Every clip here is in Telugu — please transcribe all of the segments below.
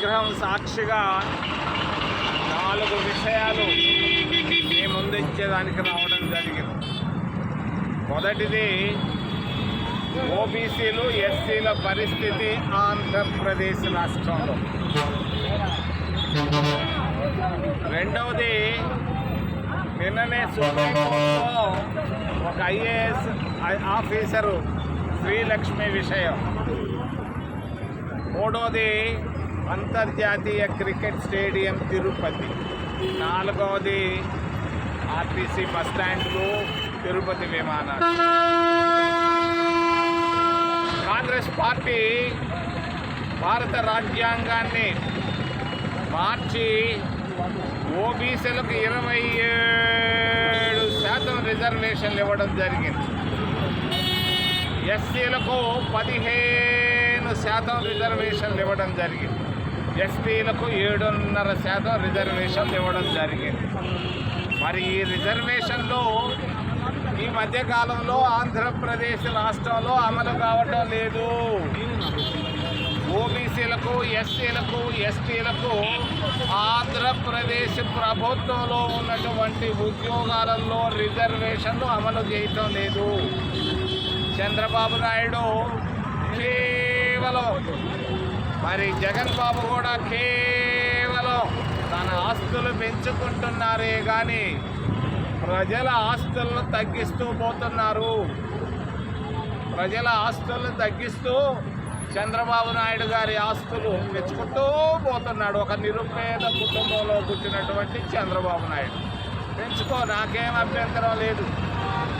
విగ్రహం సాక్షిగా నాలుగు విషయాలు మీ ముందు ఇచ్చేదానికి రావడం జరిగింది. మొదటిది ఓబీసీలు ఎస్సీల పరిస్థితి ఆంధ్రప్రదేశ్ రాష్ట్రంలో. రెండవది నిన్ననే సుప్రీంకోర్టులో ఒక ఐఏఎస్ ఆఫీసరు శ్రీలక్ష్మి విషయం. మూడవది అంతర్జాతీయ క్రికెట్ స్టేడియం తిరుపతి. నాలుగవది ఆర్టీసీ బస్ స్టాండ్లు తిరుపతి విమానాలు. కాంగ్రెస్ పార్టీ భారత రాజ్యాంగాన్ని మార్చి ఓబీసీలకు ఇరవై ఏడు శాతం రిజర్వేషన్లు ఇవ్వడం జరిగింది. ఎస్సీలకు పదిహేను శాతం రిజర్వేషన్లు ఇవ్వడం జరిగింది. ఎస్టీలకు ఏడున్నర శాతం రిజర్వేషన్లు ఇవ్వడం జరిగింది. మరి ఈ రిజర్వేషన్లు ఈ మధ్యకాలంలో ఆంధ్రప్రదేశ్ రాష్ట్రంలో అమలు కావటం లేదు. ఓబీసీలకు ఎస్సీలకు ఎస్టీలకు ఆంధ్రప్రదేశ్ ప్రభుత్వంలో ఉన్నటువంటి ఉద్యోగాలలో రిజర్వేషన్లు అమలు చేయటం లేదు. చంద్రబాబు నాయుడు కేవలం మరి జగన్ బాబు కూడా కేవలం తన ఆస్తులు పెంచుకుంటున్నారే కానీ ప్రజల ఆస్తులను తగ్గిస్తూ పోతున్నారు. ప్రజల ఆస్తులను తగ్గిస్తూ చంద్రబాబు నాయుడు గారి ఆస్తులు పెంచుకుంటూ పోతున్నాడు. ఒక నిరుపేద కుటుంబంలో పుట్టినటువంటి చంద్రబాబు నాయుడు. పెంచుకో నాకేం అభ్యంతరం లేదు.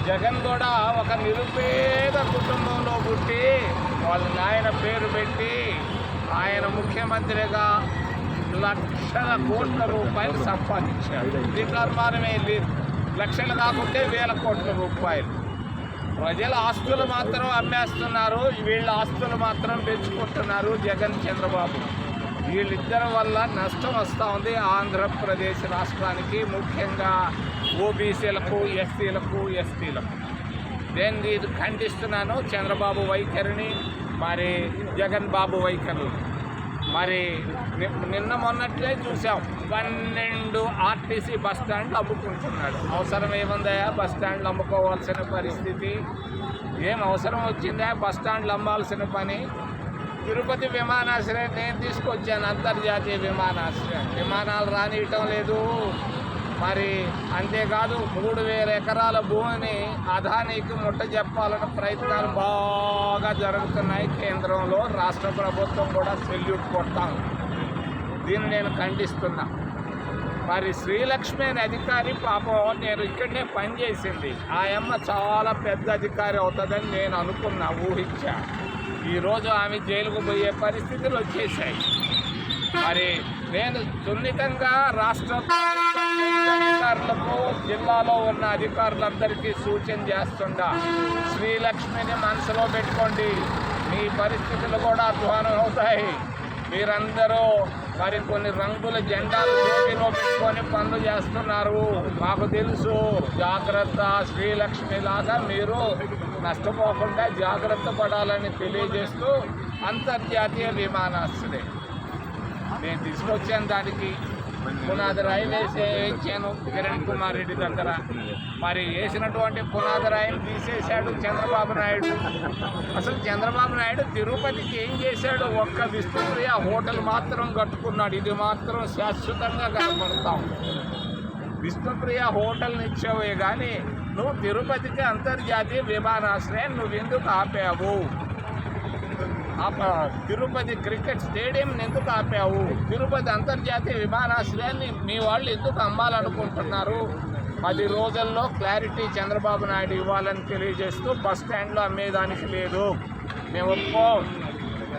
జగన్ కూడా ఒక నిరుపేద కుటుంబంలో పుట్టి వాళ్ళ నాయన పేరు పెట్టి ఆయన ముఖ్యమంత్రిగా లక్షల కోట్ల రూపాయలు సంపాదించారు దీంట్లో అనుమానమే లేదు లక్షలు కాకుంటే వేల కోట్ల రూపాయలు. ప్రజల ఆస్తులు మాత్రం అమ్మేస్తున్నారు. వీళ్ళ ఆస్తులు మాత్రం పెంచుకుంటున్నారు జగన్ చంద్రబాబు. వీళ్ళిద్దరి వల్ల నష్టం వస్తూ ఉంది ఆంధ్రప్రదేశ్ రాష్ట్రానికి ముఖ్యంగా ఓబీసీలకు ఎస్సీలకు ఎస్టీలకు. నేను ఇది ఖండిస్తున్నాను చంద్రబాబు వైఖరిని మరి జగన్ బాబు వైఖరులు. మరి నిన్న మొన్నట్లే చూసాం. పన్నెండు ఆర్టీసీ బస్ స్టాండ్లు అమ్ముకుంటున్నాడు. అవసరం ఏముందయా బస్ స్టాండ్లు అమ్ముకోవాల్సిన పరిస్థితి. ఏం అవసరం వచ్చిందా? బస్ స్టాండ్లు అమ్మాల్సిన పని. తిరుపతి విమానాశ్రయం నేను తీసుకొచ్చాను. అంతర్జాతీయ విమానాశ్రయం. విమానాలు రానియటం లేదు. మరి అంతేకాదు మూడు వేల ఎకరాల భూమిని అదానికి ముట్ట చెప్పాలన్న ప్రయత్నాలు బాగా జరుగుతున్నాయి కేంద్రంలో. రాష్ట్ర ప్రభుత్వం కూడా సెల్యూట్ కొడతాం. దీన్ని నేను ఖండిస్తున్నా. మరి శ్రీలక్ష్మి అనే అధికారి పాపం నేను ఇక్కడనే పనిచేసింది ఆ అమ్మ చాలా పెద్ద అధికారి అవుతుందని నేను అనుకున్నా ఊహించా. ఈరోజు ఆమె జైలుకు పోయే పరిస్థితులు వచ్చేసాయి మరి నేను సున్నితంగా రాష్ట్ర అధికారులకు జిల్లాలో ఉన్న అధికారులందరికీ సూచన చేస్తుండా. శ్రీలక్ష్మిని మనసులో పెట్టుకోండి. మీ పరిస్థితులు కూడా అధ్వానం అవుతాయి. మీరందరూ మరి కొన్ని రంగుల జెండాలు చేతిలో పెట్టుకొని పనులు చేస్తున్నారు. మాకు తెలుసు జాగ్రత్త శ్రీలక్ష్మి లాగా మీరు నష్టపోకుండా జాగ్రత్త పడాలని తెలియజేస్తూ అంతర్జాతీయ విమానాశ్రయం. నేను తీసుకొచ్చాను దానికి. పునాది రాయి వేసే ఇచ్చాను కిరణ్ కుమార్ రెడ్డి దగ్గర. మరి వేసినటువంటి పునాది రాయిని తీసేశాడు చంద్రబాబు నాయుడు. అసలు చంద్రబాబు నాయుడు తిరుపతికి ఏం చేశాడు? ఒక్క విష్ణుప్రియ హోటల్ మాత్రం కట్టుకున్నాడు. ఇది మాత్రం శాశ్వతంగా కనపడతాం విష్ణుప్రియ హోటల్ని ఇచ్చావే కానీ నువ్వు తిరుపతికి అంతర్జాతీయ విమానాశ్రయం నువ్వు ఎందుకు ఆపావు? తిరుపతి క్రికెట్ స్టేడియంని ఎందుకు ఆపావు? తిరుపతి అంతర్జాతీయ విమానాశ్రయాన్ని మీ వాళ్ళు ఎందుకు అమ్మాలనుకుంటున్నారు? పది రోజుల్లో క్లారిటీ చంద్రబాబు నాయుడు ఇవ్వాలని తెలియజేస్తూ బస్ స్టాండ్లో అమ్మేదానికి లేదు. మేము ఒప్పుకో.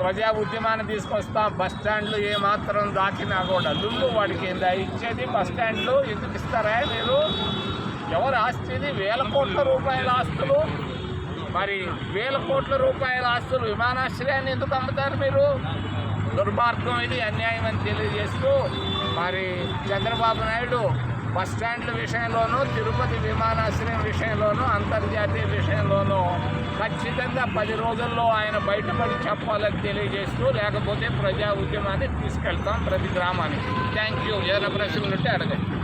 ప్రజా ఉద్యమాన్ని తీసుకొస్తాం. బస్ స్టాండ్లు ఏమాత్రం దాటినా కూడా లుల్లు వాడికి ఏందా? ఇచ్చేది బస్ స్టాండ్లు ఎందుకు ఇస్తారా మీరు? ఎవరు ఆస్తిది? వేల కోట్ల రూపాయల ఆస్తులు. మరి వేల కోట్ల రూపాయల ఆస్తులు విమానాశ్రయాన్ని ఎందుకు అమ్ముతారు మీరు? దుర్మార్గం ఇది అన్యాయం అని తెలియజేస్తూ మరి చంద్రబాబు నాయుడు బస్ స్టాండ్ల విషయంలోనూ తిరుపతి విమానాశ్రయం విషయంలోనూ అంతర్జాతీయ విషయంలోనూ ఖచ్చితంగా పది రోజుల్లో ఆయన బయటపడి చెప్పాలని తెలియజేస్తూ లేకపోతే ప్రజా ఉద్యమాన్ని తీసుకెళ్తాం ప్రతి గ్రామానికి. థ్యాంక్ యూ ఏదైనా ప్రశ్నలు ఉంటే అడగండి.